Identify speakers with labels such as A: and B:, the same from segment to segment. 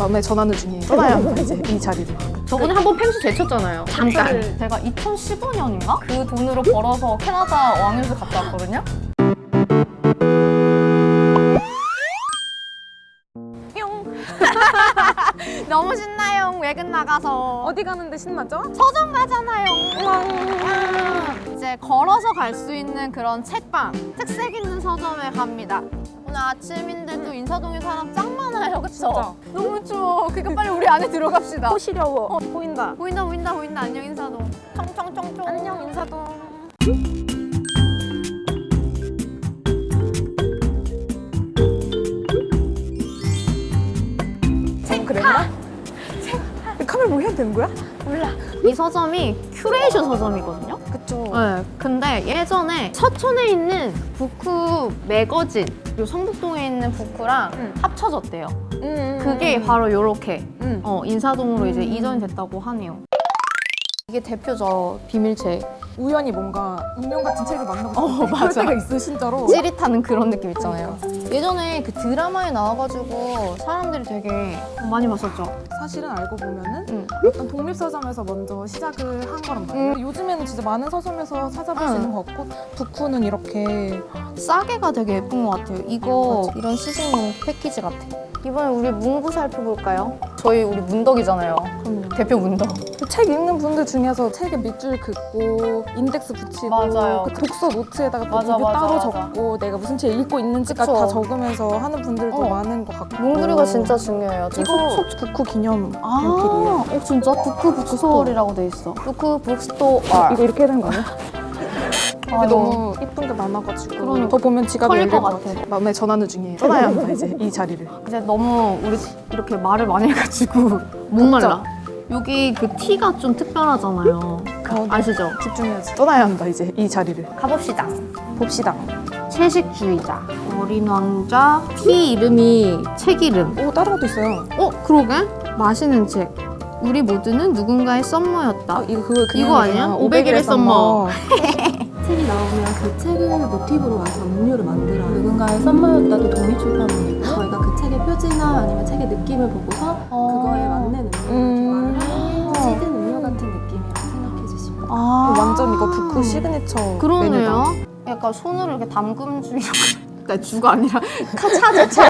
A: 마음에 전하는 중이에요. 떠나야 합니다 이제 이 자리를.
B: 저번에 한 번 펭수 제쳤잖아요. 잠깐. 제가 2015년인가? 그 돈으로 벌어서 캐나다 왕유수 갔다 왔거든요. 너무 신나요. 외근 나가서.
A: 어디 가는데 신나죠?
B: 서점 가잖아요. 이제 걸어서 갈 수 있는 그런 책방, 특색 있는 서점에 갑니다. 아침인데 또 인사동에 사람 짱 많아요, 그쵸? 너무 추워. 그러니까 빨리 우리 안에 들어갑시다.
A: 시려워. 보인다.
B: 보인다, 보인다, 보인다. 안녕 인사동. 청청청청.
A: 안녕 인사동. 어, 그랬나? 카메라 뭐 해야 되는 거야?
B: 몰라. 이 서점이 큐레이션 서점이거든요.
A: 그쵸.
B: 네. 근데 예전에 서촌에 있는 부쿠 매거진, 그리고 성북동에 있는 부쿠랑
A: 응.
B: 합쳐졌대요.
A: 음,
B: 그게 바로 이렇게
A: 음.
B: 어, 인사동으로 이제
A: 음.
B: 이전이 됐다고 하네요. 이게 대표죠 비밀책.
A: 우연히 뭔가 운명 같은 책을 만나고
B: 어,
A: 그럴
B: 맞아.
A: 때가 있어 진짜로.
B: 찌릿하는 그런 느낌 있잖아요. 예전에 그 드라마에 나와가지고 사람들이 되게 많이 봤었죠.
A: 사실은 알고 보면은
B: 응.
A: 어떤 독립서점에서 먼저 시작을 한 거란 말이에요. 요즘에는 진짜 많은 서점에서 찾아볼 수
B: 응.
A: 있는 것 같고 부쿠는 이렇게
B: 싸게가 되게 예쁜 것 같아요. 이거 이런 시즌용 패키지 같아. 이번에 우리 문구 살펴볼까요? 저희 우리 문덕이잖아요.
A: 그럼요.
B: 대표 문덕.
A: 그책 읽는 분들 중에서 책에 밑줄 긋고 인덱스 붙이고
B: 맞아요.
A: 그 독서 노트에다가 또
B: 맞아,
A: 리뷰
B: 맞아,
A: 따로
B: 맞아.
A: 적고 내가 무슨 책 읽고 있는지까지
B: 그쵸.
A: 다 적으면서 하는 분들도
B: 어.
A: 많은 것 같고
B: 문구류가 진짜 중요해요.
A: 이거
B: 이거
A: 속 부쿠 기념
B: 아,
A: 연필이에요.
B: 어 진짜 부크 소울이라고 돼 있어. 부크 북스토어.
A: 이거 이렇게 해야 되는 거 아니야?
B: 아,
A: 이게 너무 예쁜 게 많아가지고
B: 그러니까.
A: 더 보면 지갑이
B: 털릴
A: 것것
B: 같아.
A: 마음에 전하는 중이에요. 떠나야 합니다 이제 이 자리를.
B: 이제 너무 우리 이렇게 말을 많이 해가지고 목말라. 여기 그 티가 좀 특별하잖아요.
A: 어, 네.
B: 아시죠?
A: 집중해야지. 떠나야 합니다 이제 이 자리를.
B: 가봅시다.
A: 봅시다.
B: 채식주의자. 어린 왕자. 티 이름이 책 이름.
A: 오 다른 것도 있어요.
B: 어, 그러게? 마시는 책. 우리 모두는 누군가의 썸머였다.
A: 아 이거 그거
B: 이거 아니야? 500일의 썸머.
C: 책이 나오면 그 책을 모티브로 와서 음료를 만들어요. 누군가의 썸머였다도 동일 출판물이고 저희가 그 책의 표지나 아니면 책의 느낌을 보고서 그거에 맞는 음료를
A: 음.
C: 개발을 해서 시든 음료 같은 느낌이라고 생각해 주시면 돼요.
B: 아,
A: 완전 이거 부쿠 시그니처 메뉴다.
B: 그러네요. 약간 손으로 이렇게 담금주의로. 그러니까 주가 아니라 차죠, 차.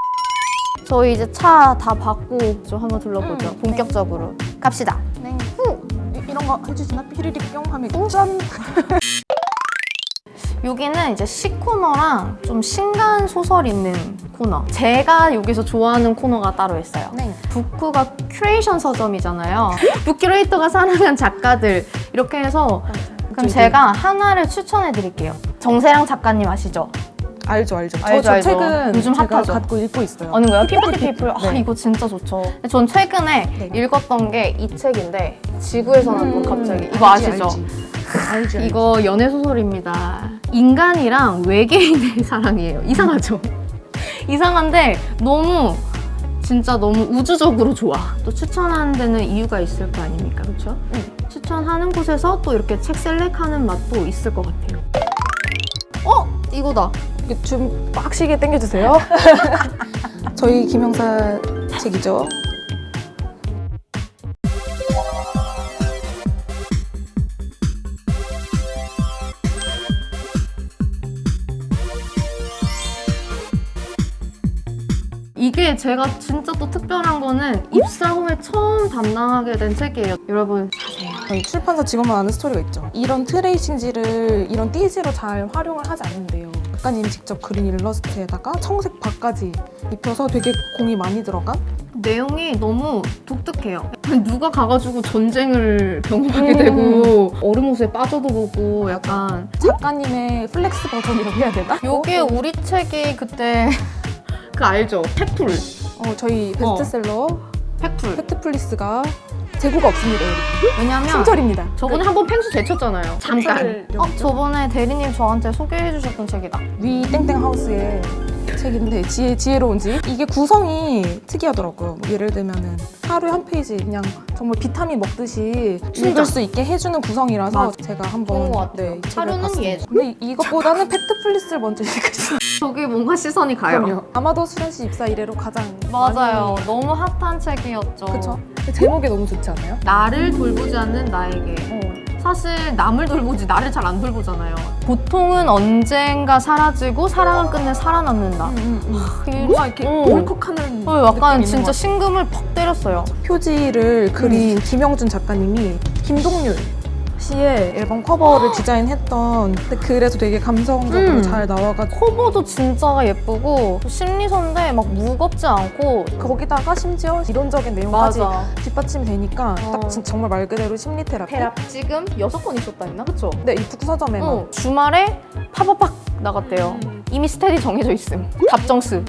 B: 저희 이제 차 다 받고 좀 한번 둘러보죠. 본격적으로. 갑시다. 네.
A: 이- 이런 거 해주시나? 피리릭 뿅 하면 짠!
B: 여기는 이제 시 코너랑 좀 신간 소설 있는 코너. 제가 여기서 좋아하는 코너가 따로 있어요.
A: 네.
B: 부쿠가 큐레이션 서점이잖아요. 북큐레이터가 사랑한 작가들 이렇게 해서 그럼 제가 하나를 추천해 드릴게요. 정세랑 작가님 아시죠?
A: 알죠, 알죠. 저,
B: 알죠,
A: 저
B: 알죠.
A: 책은
B: 요즘
A: 제가
B: 핫하죠.
A: 갖고 읽고 있어요.
B: 어느 거요? 피프티 피플. 아
A: 네.
B: 이거 진짜 좋죠. 근데 전 최근에
A: 네.
B: 읽었던 게 이 책인데 지구에서 난돈 갑자기 이거
A: 음,
B: 아시죠?
A: 알지. 알지, 알지.
B: 이거 연애 소설입니다. 인간이랑 외계인의 사랑이에요. 이상하죠? 이상한데 너무 진짜 너무 우주적으로 좋아. 또 추천하는 데는 이유가 있을 거 아닙니까? 그렇죠? 추천하는 곳에서 또 이렇게 책 셀렉하는 맛도 있을 것 같아요. 어? 이거다.
A: 좀 빡시게 당겨주세요. 저희 김영사 책이죠.
B: 제가 진짜 또 특별한 거는 입사 후에 처음 담당하게 된 책이에요. 여러분 사세요.
A: 저희 출판사 직원만 아는 스토리가 있죠. 이런 트레이싱지를 이런 띠지로 잘 활용을 하지 않는데요. 작가님이 직접 그린 일러스트에다가 청색 바까지 입혀서 되게 공이 많이 들어간
B: 내용이 너무 독특해요. 누가 가가지고 전쟁을 경험하게
A: 음.
B: 되고 얼음호수에 빠져도 보고 약간
A: 작가님의 플렉스 버전이라고 해야 되나?
B: 요게 우리 책이 그때 그 알죠? 팩풀
A: 어, 저희 베스트셀러
B: 팩풀
A: 팩트플리스가 재고가 없습니다. 여러분.
B: 왜냐면
A: 품절입니다.
B: 저번에 한 번 펭수 제쳤잖아요. 잠깐. 어 저번에 대리님 저한테 소개해 주셨던 책이다.
A: 위 땡땡 하우스의 책인데 지혜 지혜로운 집 이게 구성이 특이하더라고요. 뭐 예를 들면은 하루에 한 페이지 그냥 정말 비타민 먹듯이. 읽을 수 있게 해주는 구성이라서
B: 맞아.
A: 제가
B: 좋은
A: 한번
B: 것 같아요.
A: 네, 이 책을
B: 하루는
A: 봤습니다.
B: 예술.
A: 근데 이것보다는 팩트플리스를 먼저 읽으시면
B: 저기 뭔가 시선이 가요.
A: 그럼요. 아마도 수련 씨 입사 이래로 가장
B: 맞아요.
A: 많이-
B: 너무 핫한 책이었죠.
A: 그쵸? 제목이 너무 좋지 않아요?
B: 나를 돌보지 않는 나에게.
A: 어.
B: 사실 남을 돌보지 나를 잘 안 돌보잖아요. 고통은 언젠가 사라지고 사랑은 끝내 살아남는다. 이-
A: 뭔가 이렇게
B: 어.
A: 울컥하는
B: 어, 약간
A: 느낌이 있는
B: 진짜
A: 것
B: 심금을 퍽 때렸어요.
A: 표지를 그린 김영준 작가님이 김동률 씨의 앨범 커버를 디자인했던 근데 그래서 되게 감성적으로
B: 음.
A: 잘 나와가지고
B: 커버도 진짜 예쁘고 심리서인데 막 무겁지 않고
A: 거기다가 심지어 이론적인 내용까지
B: 맞아.
A: 뒷받침이 되니까
B: 어.
A: 딱 진- 정말 말 그대로 심리 테라피
B: 테라 지금 여섯 권 있었다 했나? 그쵸?
A: 네, 이 북서점에만
B: 어, 주말에 팝업팍 나갔대요. 이미 스테디 정해져 있음. 답정스.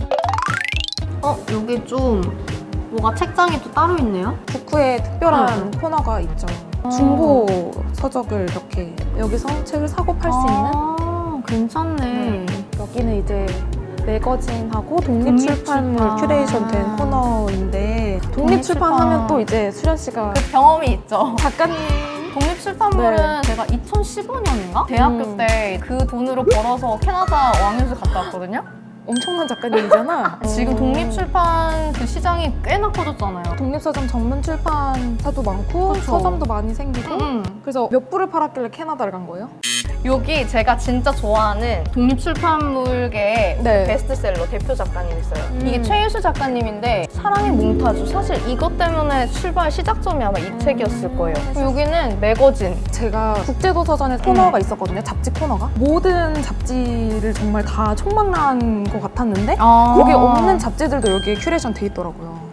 B: 어, 여기 좀 뭐가 책장이 또 따로 있네요.
A: 북후에 특별한
B: 음.
A: 코너가 있죠
B: 어.
A: 중고 서적을 이렇게 여기서 책을 사고 팔 수 있는
B: 아, 괜찮네.
A: 여기는 이제 매거진하고 독립출판물
B: 독립출판.
A: 큐레이션 된 코너인데 독립출판 하면 또 이제 수련 씨가
B: 그 경험이 있죠.
A: 작가님
B: 독립출판물은 제가 2015년인가? 대학교
A: 음.
B: 때 그 돈으로 벌어서 캐나다 왕유수 갔다 왔거든요.
A: 엄청난 작가님이잖아.
B: 지금
A: 음.
B: 독립출판 그 시장이 꽤나 커졌잖아요.
A: 독립서점 전문 출판사도 많고
B: 그쵸.
A: 서점도 많이 생기고
B: 음.
A: 그래서 몇 부를 팔았길래 캐나다를 간 거예요?
B: 여기 제가 진짜 좋아하는 독립출판물계
A: 네.
B: 베스트셀러 대표 작가님 있어요.
A: 음.
B: 이게 최유수 작가님인데 사랑의 몽타주. 사실 이것 때문에 출발 시작점이 아마 이
A: 음.
B: 책이었을 거예요. 여기는 매거진.
A: 제가 국제도서전에 코너가 있었거든요. 잡지 코너가. 모든 잡지를 정말 다 총망라한 것 같았는데
B: 아.
A: 거기 없는 잡지들도 여기에 큐레이션 돼 있더라고요.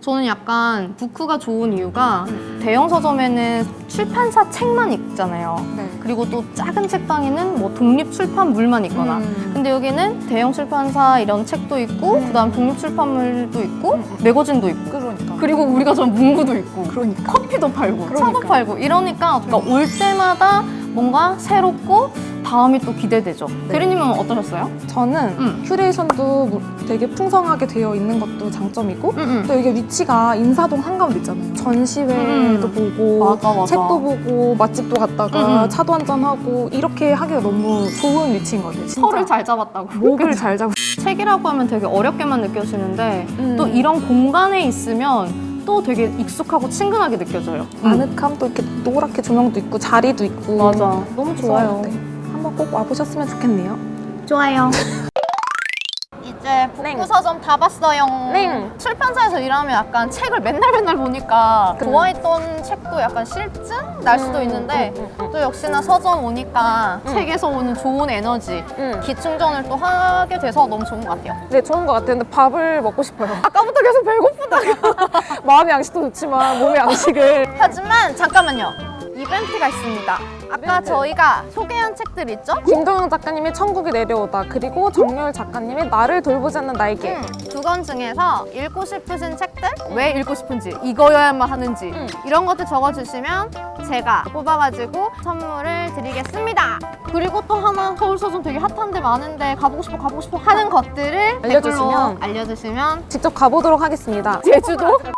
B: 저는 약간 부크가 좋은 이유가 대형 서점에는 출판사 책만 있잖아요.
A: 네.
B: 그리고 또 작은 책방에는 뭐 독립 출판물만 있거나.
A: 음.
B: 근데 여기는 대형 출판사 이런 책도 있고
A: 음.
B: 그다음 독립 출판물도 있고
A: 음.
B: 매거진도 있고
A: 그러니까.
B: 그리고 우리가 전 문구도 있고
A: 그러니까.
B: 커피도 팔고
A: 그러니까.
B: 차도 팔고 이러니까 그러니까 올 때마다 뭔가 새롭고 다음이 또 기대되죠. 대리님은 어떠셨어요?
A: 저는
B: 음.
A: 큐레이션도 뭐 되게 풍성하게 되어 있는 것도 장점이고
B: 응,
A: 또 이게 위치가 인사동 한가운데 있잖아요. 전시회도
B: 음.
A: 보고
B: 맞아, 맞아.
A: 책도 보고 맛집도 갔다가
B: 음, 음.
A: 차도 한잔 하고 이렇게 하기가 너무 좋은 위치인 것 같아요. 진짜.
B: 털을 잘 잡았다고.
A: 목을 잘 잡고
B: 책이라고 하면 되게 어렵게만 느껴지는데
A: 음.
B: 또 이런 공간에 있으면 또 되게 익숙하고 친근하게 느껴져요.
A: 아늑함 또 이렇게 노랗게 조명도 있고 자리도 있고
B: 맞아. 너무 좋아요.
A: 네. 한번 꼭 와보셨으면 좋겠네요.
B: 좋아요. 이제 북구 서점 다 봤어요.
A: 네.
B: 출판사에서 일하면 약간 책을 맨날 맨날 보니까
A: 그래.
B: 좋아했던 책도 약간 실증 날 수도
A: 음,
B: 있는데
A: 음, 음, 음.
B: 또 역시나 서점 오니까
A: 음.
B: 책에서 오는 좋은 에너지,
A: 음.
B: 기충전을 또 하게 돼서 너무 좋은 것 같아요.
A: 네, 좋은 것 같아요. 근데 밥을 먹고 싶어요. 아까부터 계속 배고프다. 마음의 양식도 좋지만 몸의 양식을.
B: 하지만 잠깐만요. 이벤트가 있습니다. 아까. 저희가 소개한 책들 있죠?
A: 김동영 작가님의 천국이 내려오다 그리고 정열 작가님의 나를 돌보지 않는 나에게
B: 두 권 중에서 읽고 싶으신 책들 왜 읽고 싶은지 읽어야만 하는지
A: 음.
B: 이런 것들 적어주시면 제가 뽑아가지고 선물을 드리겠습니다. 그리고 또 하나 서울 서점 되게 핫한데 많은데 가보고 싶어 가보고 싶어 하는 것들을
A: 알려주시면.
B: 알려주시면
A: 직접 가보도록 하겠습니다.
B: 제주도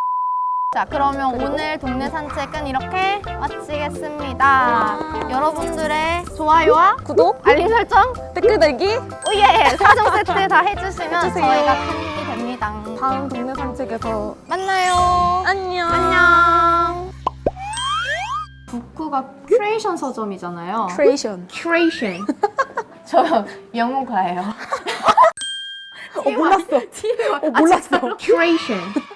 B: 자 그러면 오늘 동네 산책은 이렇게 마치겠습니다. 여러분들의 좋아요와
A: 구독,
B: 알림 설정
A: 댓글 달기,
B: 오예 4종 세트 다 해주시면
A: 해주세요.
B: 저희가 큰 힘이 됩니다.
A: 다음 동네 산책에서
B: 만나요.
A: 안녕.
B: 안녕. 북구가 큐레이션 서점이잖아요.
A: 크레이션.
B: 큐레이션. 저 영문과예요.
A: 어 몰랐어.
B: 아,
A: 어 몰랐어.
B: 큐레이션.